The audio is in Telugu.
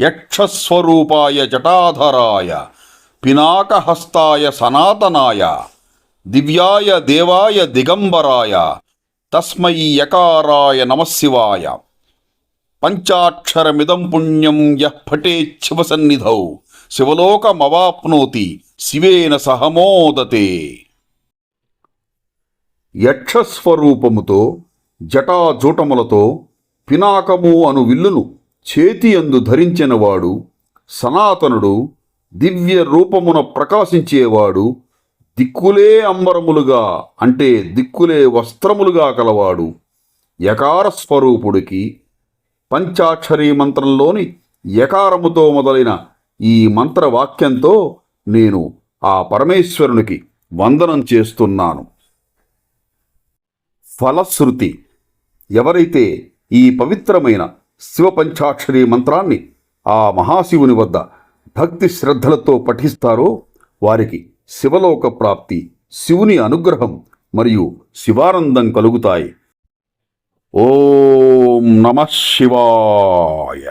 యక్షస్వరూపాయ జటాధరాయ పినాకహస్తాయ సనాతనాయ దివ్యాయ దేవాయ దిగంబరాయ తస్మై యకారాయ నమశివాయ. పంచాక్షరమిదం పుణ్యం యః పఠేత్ శివలోకమవాప్నోతి శివేన సహమోదతే యక్షస్వరూపముతో జటాజూటములతో పినాకము అను విల్లును చేతియందు ధరించినవాడు సనాతనుడు దివ్య రూపమున ప్రకాశించేవాడు దిక్కులే అంబరములుగా అంటే దిక్కులే వస్త్రములుగా కలవాడు. యకార స్వరూపుడికి పంచాక్షరీ మంత్రంలోని యకారముతో మొదలైన ఈ మంత్రవాక్యంతో నేను ఆ పరమేశ్వరునికి వందనం చేస్తున్నాను. ఫలశ్రుతి ఎవరైతే ఈ పవిత్రమైన శివ పంచాక్షరి మంత్రాన్ని ఆ మహాశివుని వద్ద భక్తి శ్రద్ధలతో పఠిస్తారో వారికి శివలోక ప్రాప్తి శివుని అనుగ్రహం మరియు శివానందం కలుగుతాయి. ఓం నమ శివాయ.